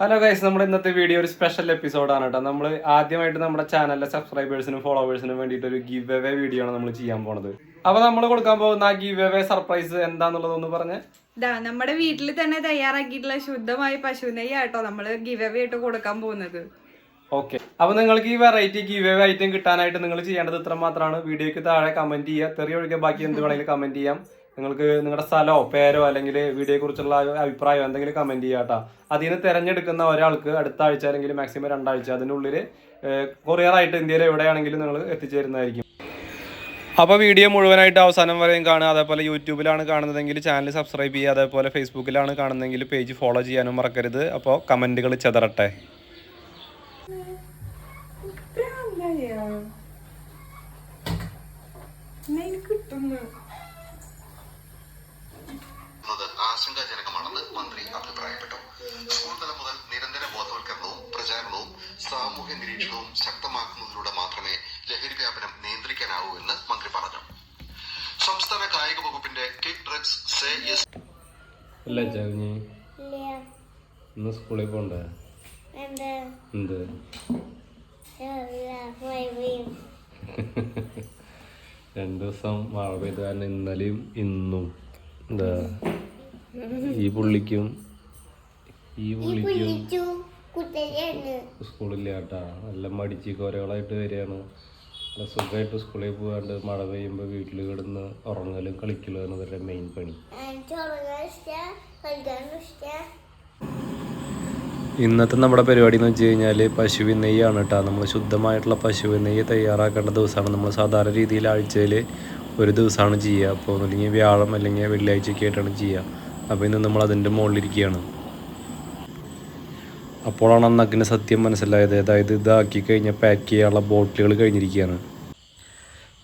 Hello guys നമ്മുടെ ഇന്നത്തെ video ഒരു സ്പെഷ്യൽ എപ്പിസോഡാണ് കേട്ടോ നമ്മൾ ആദ്യമായിട്ട് നമ്മുടെ ചാനലിലെ സബ്സ്ക്രൈബേഴ്സിനും ഫോളോവേഴ്സിനും വേണ്ടിയിട്ട് ഒരു ഗിവ് എവേ വീഡിയോ ആണ് നമ്മൾ ചെയ്യാൻ പോണത്. അപ്പൊ നമ്മൾ കൊടുക്കാൻ പോകുന്ന ആ ഗിവ് എവേ സർപ്രൈസ് എന്താന്നുള്ളതൊന്ന് പറഞ്ഞ്. നമ്മുടെ വീട്ടിൽ തന്നെ തയ്യാറാക്കിയിട്ടുള്ള ശുദ്ധമായ പശു നെയ്യാട്ടോ നമ്മൾ ഗിവ് എവേ ആയിട്ട് കൊടുക്കാൻ പോകുന്നത്. ഓക്കെ അപ്പൊ നിങ്ങൾക്ക് ഈ വെറൈറ്റി ഗിവ് എവേ ഐറ്റം കിട്ടാനായിട്ട് നിങ്ങൾ ചെയ്യേണ്ടത് ഇത്ര മാത്രമാണ് വീഡിയോക്ക് താഴെ കമന്റ് ചെയ്യുക തെറിയൊഴിക്കാൻ ബാക്കി എന്ത് വേണമെങ്കിലും കമന്റ് ചെയ്യാം. നിങ്ങൾക്ക് നിങ്ങളുടെ സ്ഥലമോ പേരോ അല്ലെങ്കിൽ വീഡിയോയെ കുറിച്ചുള്ള അഭിപ്രായമോ എന്തെങ്കിലും കമന്റ് ചെയ്യാം കേട്ടോ. അതിൽ നിന്ന് തിരഞ്ഞെടുക്കുന്ന ഒരാൾക്ക് അടുത്ത ആഴ്ച അല്ലെങ്കിൽ മാക്സിമം രണ്ടാഴ്ച അതിനുള്ളിൽ കൊറിയറായിട്ട് ഇന്ത്യയിൽ എവിടെയാണെങ്കിലും നിങ്ങൾ എത്തിച്ചേരുന്നതായിരിക്കും. അപ്പോൾ വീഡിയോ മുഴുവനായിട്ട് അവസാനം വരെയും കാണുക. അതേപോലെ യൂട്യൂബിലാണ് കാണുന്നതെങ്കിൽ ചാനൽ സബ്സ്ക്രൈബ് ചെയ്യുക. അതേപോലെ ഫേസ്ബുക്കിലാണ് കാണുന്നതെങ്കിൽ പേജ് ഫോളോ ചെയ്യാനും മറക്കരുത്. അപ്പോൾ കമന്റുകൾ ചെതറട്ടെ. എന്നത് ഇല്ല ഇല്ല. ഇന്ന് സ്കൂളിൽ പോണ്ടേ? എന്താ? രണ്ടു ദിവസം മഴ പെയ്ത് കാരണം ഇന്നലെയും ഇന്നും. എന്താ? ഈ പുള്ളിക്കും ഈ പുള്ളിക്കും സ്കൂളില്ല കേട്ടാ. നല്ല മടിച്ച് കൊരകളായിട്ട് വരികയാണ്. നല്ല സുഖമായിട്ട് സ്കൂളിൽ പോകാണ്ട് മഴ പെയ്യുമ്പോൾ വീട്ടിൽ കിടന്ന് ഉറങ്ങലും കളിക്കലും ഇവരുടെ മെയിൻ പണി. ഇന്നത്തെ നമ്മുടെ പരിപാടി എന്ന് വെച്ച് കഴിഞ്ഞാൽ പശുവിൻ നെയ്യാണ് കേട്ടോ നമ്മൾ ശുദ്ധമായിട്ടുള്ള പശുവിൻ നെയ്യ് തയ്യാറാക്കേണ്ട ദിവസമാണ്. നമ്മൾ സാധാരണ രീതിയിൽ ആഴ്ചയിൽ ഒരു ദിവസമാണ് ചെയ്യുക. അപ്പോൾ അല്ലെങ്കിൽ വ്യാഴം അല്ലെങ്കിൽ വെള്ളിയാഴ്ചയൊക്കെ ആയിട്ടാണ് ചെയ്യുക. അപ്പോൾ ഇന്ന് നമ്മൾ അതിന്റെ മുകളിലിരിക്കുകയാണ് അപ്പോഴാണ് അന്നക്കിന് സത്യം മനസ്സിലായത്. അതായത് ഇതാക്കി കഴിഞ്ഞ പാക്ക് ചെയ്യാനുള്ള ബോട്ടിലുകൾ കഴിഞ്ഞിരിക്കുകയാണ്.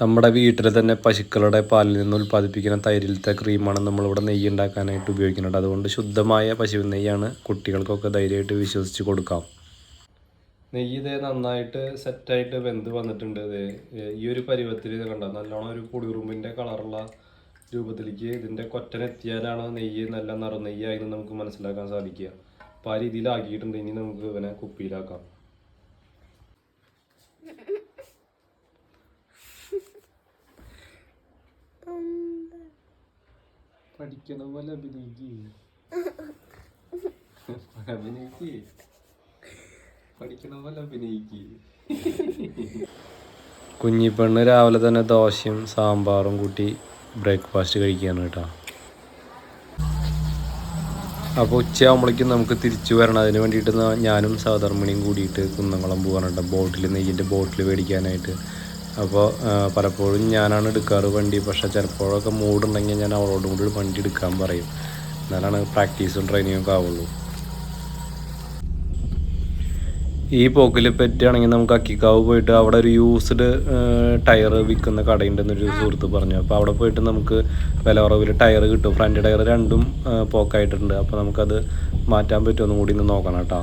നമ്മുടെ വീട്ടിൽ തന്നെ പശുക്കളുടെ പാലിൽ നിന്ന് ഉൽപ്പാദിപ്പിക്കുന്ന തൈരിലത്തെ ക്രീമാണ് നമ്മളിവിടെ നെയ്യ് ഉണ്ടാക്കാനായിട്ട് ഉപയോഗിക്കുന്നത്. അതുകൊണ്ട് ശുദ്ധമായ പശുവിൻ നെയ്യാണ് കുട്ടികൾക്കൊക്കെ ധൈര്യമായിട്ട് വിശ്വസിച്ച് കൊടുക്കാം. നെയ്യ് ഇതേ നന്നായിട്ട് സെറ്റായിട്ട് വെന്ത് വന്നിട്ടുണ്ട് ഇത് ഈ ഒരു പരുവത്തിൽ ഇത് കണ്ട? നല്ലോണം ഒരു കുടിയുറുമ്പിന്റെ കളറുള്ള രൂപത്തിലേക്ക് ഇതിന്റെ കൊറ്റനെത്തിയാലാണ് നെയ്യ് നല്ല നിറനെയ്യായി എന്ന് നമുക്ക് മനസ്സിലാക്കാൻ സാധിക്കുക. അപ്പോൾ ആ രീതിയിലാക്കിയിട്ടുണ്ട് ഇനി നമുക്ക് ഇവനെ കുപ്പിയിലാക്കാം. പഠിക്കണ പോലെ അഭിനയിക്കുക അഭിനയിക്ക്. പഠിക്കണ പോലെ അഭിനയിക്ക്. കുഞ്ഞിപ്പെണ്ണ് രാവിലെ തന്നെ ദോശയും സാമ്പാറും കൂട്ടി ബ്രേക്ക്ഫാസ്റ്റ് കഴിക്കുകയാണ് കേട്ടോ. അപ്പോൾ ഉച്ചയാകുമ്പോഴേക്കും നമുക്ക് തിരിച്ചു വരണം. അതിന് വേണ്ടിയിട്ട് ഞാനും സഹധർമ്മിണിയും കൂടിയിട്ട് കുന്നംകുളം പോകാനുണ്ട് ബോട്ടിൽ നെയ്യിന്റെ ബോട്ടിൽ മേടിക്കാനായിട്ട്. അപ്പോൾ പലപ്പോഴും ഞാനാണ് എടുക്കാറ് വണ്ടി. പക്ഷേ ചിലപ്പോഴൊക്കെ മൂടുണ്ടെങ്കിൽ ഞാൻ അവളോടും കൂടി വണ്ടി എടുക്കാൻ പറയും. എന്നാലാണ് പ്രാക്ടീസും ട്രെയിനിങ്ങും ഒക്കെ ആവുള്ളൂ. ഈ പോക്കിൽ പറ്റുകയാണെങ്കിൽ നമുക്ക് അക്കിക്കാവ് പോയിട്ട് അവിടെ ഒരു യൂസ്ഡ് ടയർ വിൽക്കുന്ന കടയുണ്ടെന്നൊരു സുഹൃത്ത് പറഞ്ഞു. അപ്പോൾ അവിടെ പോയിട്ട് നമുക്ക് വില കുറവിൽ ടയർ കിട്ടും. ഫ്രണ്ട് ടയർ രണ്ടും പോക്കായിട്ടുണ്ട്. അപ്പോൾ നമുക്കത് മാറ്റാൻ പറ്റുമെന്നും കൂടി ഒന്ന് നോക്കണം കേട്ടോ.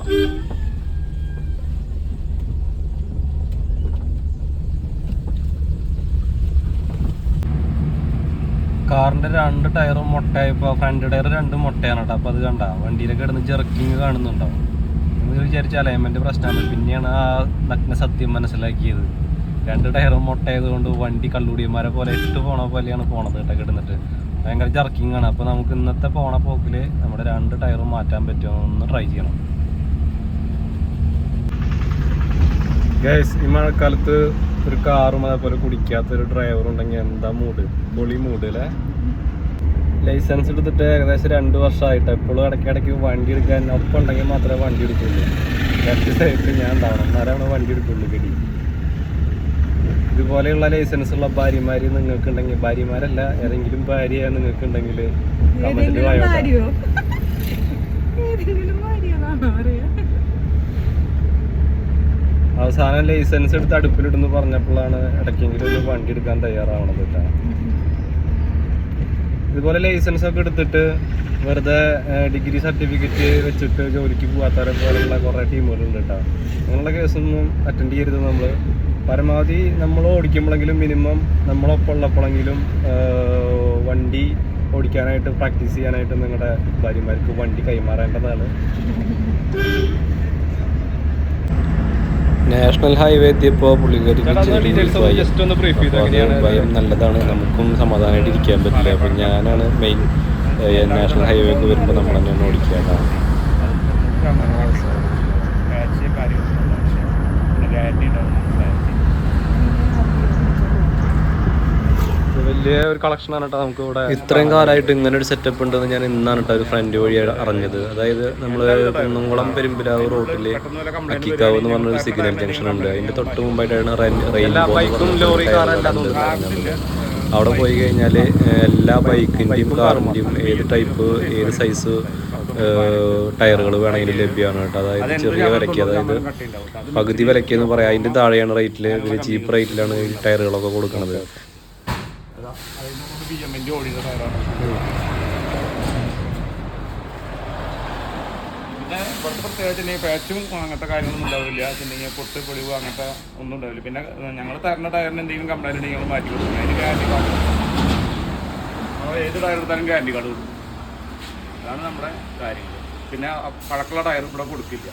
കാറിന്റെ രണ്ട് ടയറും മുട്ടയായപ്പോൾ ഫ്രണ്ട് ടയർ രണ്ടും മുട്ടയാണ് കേട്ടോ. അപ്പോൾ അത് കണ്ട വണ്ടിയിലൊക്കെ കിടന്ന് ജെർക്കിങ് കാണുന്നുണ്ടോ നമ്മൾ വിചാരിച്ച അലൈൻമെന്റ് പ്രശ്നമാണ്. പിന്നെയാണ് ആ നഗ്ന സത്യം മനസ്സിലാക്കിയത്. രണ്ട് ടയറും മുട്ടയായതുകൊണ്ട് വണ്ടി കള്ളുടിയന്മാരെ പോലെ ഇട്ട് പോണ പോലെയാണ് പോണത് കേട്ടോ കിടന്നിട്ട്. ഭയങ്കര ജർക്കിംഗ് ആണ്. അപ്പോൾ നമുക്ക് ഇന്നത്തെ പോണ പോക്കിൽ നമ്മുടെ രണ്ട് ടയറും മാറ്റാൻ പറ്റുമോ ഒന്ന് ട്രൈ ചെയ്യണം. ഗൈസ് ഈ മഴക്കാലത്ത് ഒരു കാറും അതേപോലെ കുടിക്കാത്ത ഒരു ഡ്രൈവർ ഉണ്ടെങ്കിൽ എന്താ മൂഡ് പൊളി മൂഡ് അല്ലേ? ലൈസൻസ് എടുത്തിട്ട് ഏകദേശം രണ്ട് വർഷമായിട്ട്. എപ്പോഴും ഇടയ്ക്കിടയ്ക്ക് വണ്ടി എടുക്കാൻ ഒപ്പം ഉണ്ടെങ്കിൽ മാത്രമേ വണ്ടി എടുക്കുള്ളൂ. രണ്ട് സൈഡിൽ ഞാൻ ഉണ്ടാവണം. എന്നാലാണ് വണ്ടി എടുക്കുള്ളൂ ഗഡി. ഇതുപോലെയുള്ള ലൈസൻസ് ഉള്ള ഭാര്യമാര് നിങ്ങൾക്കുണ്ടെങ്കിൽ ഭാര്യമാരല്ല ഏതെങ്കിലും ഭാര്യ നിങ്ങൾക്ക് ഉണ്ടെങ്കിൽ കമന്റിൽ അവസാനം ലൈസൻസ് എടുത്ത് അടുപ്പിലിടുന്ന് പറഞ്ഞപ്പോഴാണ് ഇടയ്ക്കെങ്കിലും ഒരു വണ്ടി എടുക്കാൻ തയ്യാറാവണത് കേട്ടോ. ഇതുപോലെ ലൈസൻസ് ഒക്കെ എടുത്തിട്ട് വെറുതെ ഡിഗ്രി സർട്ടിഫിക്കറ്റ് വെച്ചിട്ട് ജോലിക്ക് പോകാത്തവരെ പോലെയുള്ള കുറേ ടീമുകളുണ്ട് കേട്ടോ അങ്ങനെയുള്ള കേസൊന്നും അറ്റൻഡ് ചെയ്യരുത് നമ്മൾ പരമാവധി നമ്മൾ ഓടിക്കുമ്പോഴെങ്കിലും മിനിമം നമ്മളൊപ്പം ഉള്ളപ്പോഴെങ്കിലും വണ്ടി ഓടിക്കാനായിട്ട് പ്രാക്ടീസ് ചെയ്യാനായിട്ട് നിങ്ങളുടെ ഭാര്യമാർക്ക് വണ്ടി കൈമാറേണ്ടതാണ്. നാഷണൽ ഹൈവേ എത്തിയപ്പോൾ പുള്ളിക്കാരി ചേട്ടാ, അതിന്റെ details ഒന്ന് ഒന്ന് brief ചെയ്തോ, എങ്ങനെയാണ് ഭയം നല്ലതാണ് നമുക്കും സമാധാനമായിട്ട് ഇരിക്കാൻ പറ്റില്ല. അപ്പം ഞാനാണ് മെയിൻ നാഷണൽ ഹൈവേക്ക് വരുമ്പോൾ നമ്മൾ തന്നെ ഓടിക്കുക. വലിയ ഒരു കളക്ഷൻ ആണ് കേട്ടോ നമുക്ക് ഇവിടെ ഇത്രയും കാലമായിട്ട് ഇങ്ങനെ ഒരു സെറ്റപ്പ് ഉണ്ടെന്ന് ഞാൻ ഇന്നാണ് കേട്ടോ ഒരു ഫ്രണ്ട് വഴി അറിഞ്ഞത്. അതായത് നമ്മൾ കുന്നംകുളം പെരുമ്പിലാവ് റോട്ടിൽ അക്കിക്കാവ് എന്ന് പറഞ്ഞൊരു സിഗ്നൽ ജംഗ്ഷൻ ഉണ്ട്. അതിന്റെ തൊട്ട് മുമ്പായിട്ടാണ് ലോറി അവിടെ പോയി കഴിഞ്ഞാൽ എല്ലാ ബൈക്കിന്റെയും കാറിന്റെയും ഏത് ടൈപ്പ് ഏത് സൈസ് ടയറുകൾ വേണമെങ്കിലും ലഭ്യമാണ് കേട്ടോ. അതായത് ചെറിയ വിലയ്ക്ക് അതായത് പകുതി വിലയ്ക്ക് എന്ന് പറയാം. അതിന്റെ താഴെയാണ് റേറ്റിൽ ചീപ്പ് റേറ്റിലാണ് ഈ ടയറുകളൊക്കെ കൊടുക്കുന്നത് പിന്നെ ഇവിടുത്തെ പ്രത്യേകിച്ച് പാച്ചും അങ്ങനത്തെ കാര്യങ്ങളൊന്നും ഉണ്ടാവില്ല. പിന്നെ പൊട്ട് പൊളിവ് അങ്ങനത്തെ ഒന്നും ഉണ്ടാവില്ല. പിന്നെ ഞങ്ങൾ തരുന്ന ടയറിന് എന്തെങ്കിലും കംപ്ലൈന്റ് ഉണ്ടെങ്കിൽ ഞങ്ങൾ മാറ്റി കൊടുക്കും. അതിന് ഗ്യാരണ്ടി കാർഡ് നമ്മൾ ഏത് ടയർ എടുത്താലും ഗ്യാരണ്ടി കാർഡ് കൊടുക്കും അതാണ് നമ്മുടെ കാര്യങ്ങൾ പിന്നെ പഴക്കുള്ള ടയർ ഇവിടെ കൊടുക്കില്ല.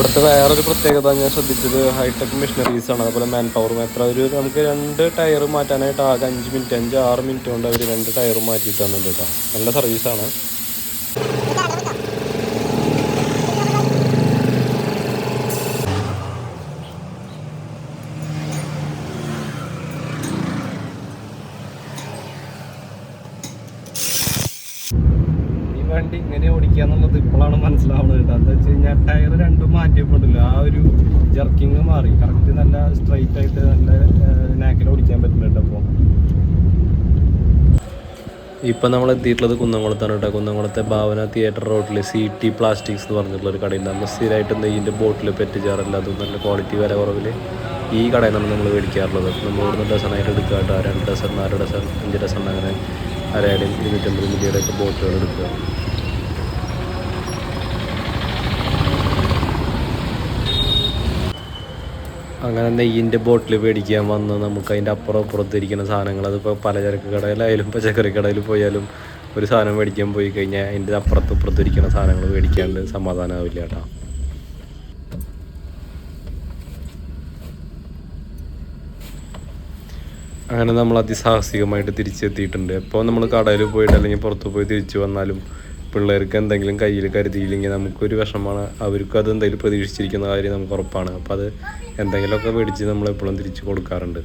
ഇവിടുത്തെ വേറൊരു പ്രത്യേകത ഞാൻ ശ്രദ്ധിച്ചത് ഹൈടെക് മെഷീനറീസ് ആണ്. അതുപോലെ മാൻ പവറും എത്ര ഒരു നമുക്ക് രണ്ട് ടയർ മാറ്റാനായിട്ട് ആകെ അഞ്ച് മിനിറ്റ് അഞ്ച് ആറ് മിനിറ്റ് കൊണ്ട് അവർ രണ്ട് ടയർ മാറ്റിയിട്ട് തന്നിട്ടുണ്ട് കേട്ടോ. നല്ല സർവീസാണ് വണ്ടി ഇങ്ങനെ ഓടിക്കുക എന്നുള്ളത് ഇപ്പോഴാണ് മനസ്സിലാവുന്നത് കേട്ടോ. എന്താ വെച്ച് കഴിഞ്ഞാൽ ടയർ രണ്ടും മാറ്റിയപ്പോഴല്ല ആ ഒരു ജർക്കിങ് മാറി. കറക്റ്റ് നല്ല സ്ട്രൈറ്റ് ആയിട്ട് നല്ല നാക്കിൽ ഓടിക്കാൻ പറ്റുന്നുണ്ട് അപ്പോൾ ഇപ്പം. നമ്മൾ എത്തിയിട്ടുള്ളത് കുന്നംകുളത്താണ് കേട്ടോ. കുന്നംകുളത്തെ ഭാവന തിയേറ്റർ റോഡിൽ സി ടി പ്ലാസ്റ്റിക്സ് എന്ന് പറഞ്ഞിട്ടുള്ള ഒരു കടയുണ്ട്. നമ്മൾ സ്ഥിരമായിട്ട് നെയ്യിന്റെ ബോട്ടിൽ പെറ്റുചാറല്ല. അതും നല്ല ക്വാളിറ്റി വില കുറവിൽ ഈ കടയിൽ നമ്മൾ മേടിക്കാറുള്ളത്. നമ്മൾ ഇവിടുന്ന് ഡസനായിട്ട് എടുക്കുക കേട്ടോ. രണ്ട് ഡസൺ നാല് ഡസൺ അഞ്ച് ഡസൺ അങ്ങനെ അരയുടെയും ഇരുന്നൂറ്റമ്പത് മില്ലിയുടെ ഒക്കെ ബോട്ടുകൾ എടുക്കുക. അങ്ങനെ നെയ്യിന്റെ ബോട്ടിൽ മേടിക്കാൻ വന്ന് നമുക്ക് അതിന്റെ അപ്പുറം അപ്പുറത്ത് ഇരിക്കുന്ന സാധനങ്ങൾ അതിപ്പോൾ പലചരക്ക് കടയിലായാലും പച്ചക്കറി കടയിൽ പോയാലും ഒരു സാധനം മേടിക്കാൻ പോയി കഴിഞ്ഞാൽ അതിന്റെ അപ്പുറത്ത് ഇരിക്കുന്ന സാധനങ്ങൾ മേടിക്കാണ്ട് സമാധാനമാവില്ല കേട്ടോ. അങ്ങനെ നമ്മൾ അതിസാഹസികമായിട്ട് തിരിച്ചെത്തിയിട്ടുണ്ട്. എപ്പോൾ നമ്മൾ കടയിൽ പോയിട്ട് അല്ലെങ്കിൽ പുറത്ത് പോയി തിരിച്ചു വന്നാലും പിള്ളേർക്ക് എന്തെങ്കിലും കയ്യിൽ കരുതിയില്ലെങ്കിൽ നമുക്കൊരു വിഷമമാണ്. അവർക്കും അത് എന്തെങ്കിലും പ്രതീക്ഷിച്ചിരിക്കുന്ന കാര്യം നമുക്ക് ഉറപ്പാണ്. അപ്പോൾ അത് എന്തെങ്കിലുമൊക്കെ മേടിച്ച് നമ്മൾ എപ്പോഴും തിരിച്ചു കൊടുക്കാറുണ്ട്.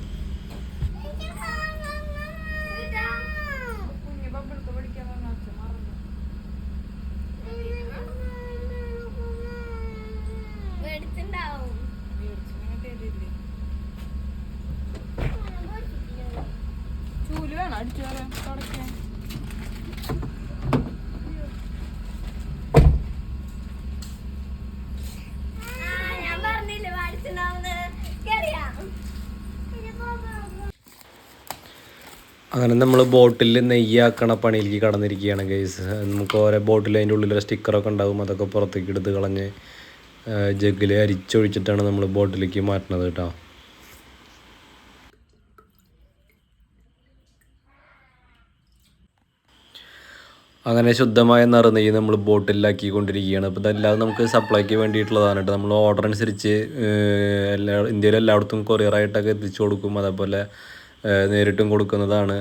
അങ്ങനെ നമ്മൾ ബോട്ടിൽ നെയ്യാക്കണ പണിയിലേക്ക് കടന്നിരിക്കുകയാണ് ഗൈസ് നമുക്ക് ഓരോ ബോട്ടിൽ അതിന്റെ ഉള്ളിൽ സ്റ്റിക്കറൊക്കെ ഉണ്ടാവും അതൊക്കെ പുറത്തേക്ക് എടുത്ത് കളഞ്ഞ് ജഗ്ഗിൽ അരിച്ചൊഴിച്ചിട്ടാണ് നമ്മൾ ബോട്ടിലേക്ക് മാറ്റുന്നത് കേട്ടോ. അങ്ങനെ ശുദ്ധമായ നിറനെയ്യ് നമ്മൾ ബോട്ടിലാക്കിക്കൊണ്ടിരിക്കുകയാണ്. അപ്പോൾ ഇതല്ലാതെ നമുക്ക് സപ്ലൈക്ക് വേണ്ടിയിട്ടുള്ളതാണ് കേട്ടോ. നമ്മൾ ഓർഡർ അനുസരിച്ച് എല്ലാ ഇന്ത്യയിൽ എല്ലായിടത്തും കൊറിയറായിട്ടൊക്കെ എത്തിച്ചു കൊടുക്കും. അതേപോലെ നേരിട്ടും കൊടുക്കുന്നതാണ്.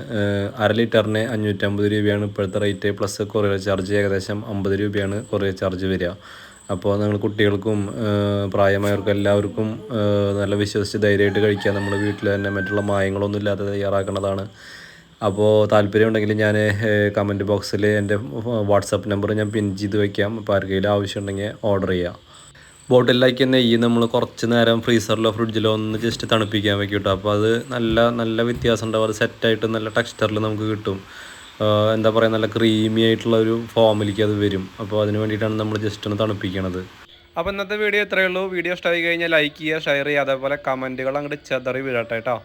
അര ലിറ്ററിന് അഞ്ഞൂറ്റമ്പത് രൂപയാണ് ഇപ്പോഴത്തെ റേറ്റ്. പ്ലസ് കൊറിയർ ചാർജ് ഏകദേശം അമ്പത് രൂപയാണ് കൊറിയർ ചാർജ് വരിക. അപ്പോൾ നിങ്ങൾ കുട്ടികൾക്കും പ്രായമായവർക്കും എല്ലാവർക്കും നല്ല വിശ്വസിച്ച് ധൈര്യമായിട്ട് കഴിക്കുക. നമ്മൾ വീട്ടിൽ തന്നെ മറ്റുള്ള മായങ്ങളൊന്നും ഇല്ലാതെ തയ്യാറാക്കുന്നതാണ്. അപ്പോൾ താല്പര്യമുണ്ടെങ്കിൽ ഞാൻ കമന്റ് ബോക്സിൽ എന്റെ വാട്സപ്പ് നമ്പർ ഞാൻ പിൻ ചെയ്ത് വയ്ക്കാം അപ്പോൾ ആർക്കെങ്കിലും ആവശ്യമുണ്ടെങ്കിൽ ഓർഡർ ചെയ്യാം. ബോട്ടിലാക്കി നെയ്യ് നമ്മൾ കുറച്ച് നേരം ഫ്രീസറിലോ ഫ്രിഡ്ജിലോ ഒന്ന് ജസ്റ്റ് തണുപ്പിക്കാൻ വെക്കും അപ്പോൾ അത് നല്ല നല്ല വ്യത്യാസം ഉണ്ടാവും. അത് സെറ്റായിട്ട് നല്ല ടെക്സ്ചറിൽ നമുക്ക് കിട്ടും. എന്താ പറയുക നല്ല ക്രീമി ആയിട്ടുള്ള ഒരു ഫോമിലേക്ക് അത് വരും. അപ്പോൾ അതിന് വേണ്ടിയിട്ടാണ് നമ്മൾ ജസ്റ്റ് ഒന്ന് തണുപ്പിക്കണത്. അപ്പോൾ ഇന്നത്തെ വീഡിയോ ഇത്രയേ ഉള്ളൂ. വീഡിയോ ഇഷ്ടമായി കഴിഞ്ഞാൽ ലൈക്ക് ചെയ്യുക ഷെയർ ചെയ്യുക അതേപോലെ കമന്റുകൾ അങ്ങോട്ട് ചെതറി വിടട്ടെ കേട്ടോ